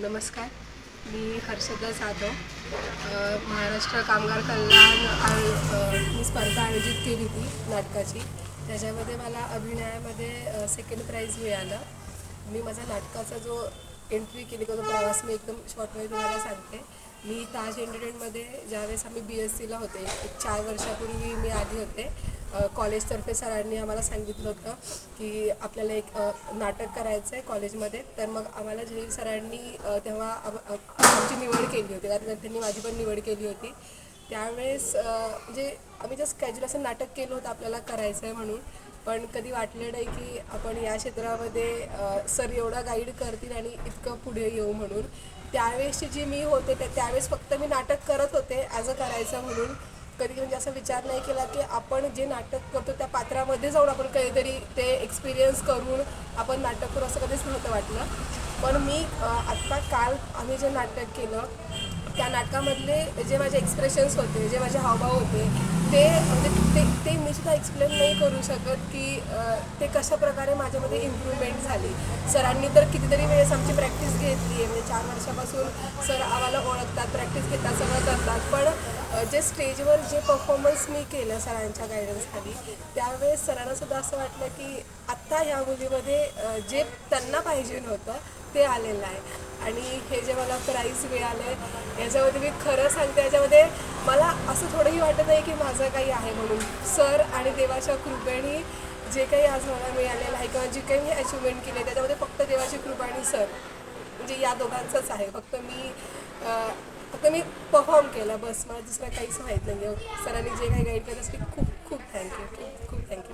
नमस्कार. मी हर्षदा जाधव. महाराष्ट्र कामगार कल्याण मी स्पर्धा आयोजित केली होती नाटकाची. त्याच्यामध्ये मला अभिनयामध्ये सेकंड प्राईज मिळालं. मी माझा नाटकाचा जो एंट्री केली तो प्रवास मी एकदम शॉर्टमध्ये तुम्हाला सांगते. मी ताज एंटरटेनमध्ये ज्यावेळेस आम्ही बी एस सीला होते एक चार वर्षापूर्वी मी आधी होते कॉलेजतर्फे सरांनी आम्हाला सांगितलं होतं की आपल्याला एक नाटक करायचं आहे कॉलेजमध्ये. तर मग आम्हाला जहीर सरांनी तेव्हा आमची निवड केली होती. कारण त्यांनी माझी पण निवड केली होती. त्यावेळेस म्हणजे आम्ही जस्ट कॅज्युअल असं नाटक केलं होतं आपल्याला करायचं आहे म्हणून. पण कधी वाटलं नाही की आपण या क्षेत्रामध्ये सर एवढा गाईड करतील आणि इतकं पुढे येऊ म्हणून. त्यावेळेसची जी मी होते त्या त्यावेळेस फक्त मी नाटक करत होते ॲज अ करायचं म्हणून. कधी म्हणजे असा विचार नाही केला की आपण जे नाटक करतो त्या पात्रामध्ये जाऊन आपण काहीतरी ते एक्सपिरियन्स करून आपण नाटक करू असं कधीच नव्हतं वाटलं. पण मी आत्ता काल आम्ही जे नाटक केलं त्या नाटकामधले जे माझे एक्सप्रेशन्स होते जे माझे हावभाव होते ते म्हणजे ते ते मी सुद्धा एक्सप्लेन नाही करू शकत की ते कशा प्रकारे माझ्यामध्ये इम्प्रूव्हमेंट झाली. सरांनी तर कितीतरी वेळेस आमची प्रॅक्टिस घेतली आहे म्हणजे चार वर्षापासून सर आम्हाला ओळखतात प्रॅक्टिस घेतात सगळं करतात. पण जे स्टेजवर जे परफॉर्मन्स मी केलं सरांच्या गायडन्सखाली त्यावेळेस सरांना सुद्धा असं वाटलं की आत्ता ह्या मुलीमध्ये जे त्यांना पाहिजे होतं ते आलेलं आहे. आणि हे जे मला प्राईज मिळालं आहे याच्यामध्ये मी खरं सांगते याच्यामध्ये मला असं थोडंही वाटत नाही की माझं काही आहे म्हणून. सर आणि देवाच्या कृपेने जे काही आज मला मिळालेलं आहे किंवा जे काही मी अचिव्हमेंट केली आहे त्याच्यामध्ये फक्त देवाची कृपा आणि सर. म्हणजे या दोघांचंच आहे. फक्त मी फक्त मी परफॉर्म केला बस. मला दुसरं काहीच माहीत नाही सरांनी जे काही गाईड केलं ते खूप खूप थँक्यू खूप खूप थँक्यू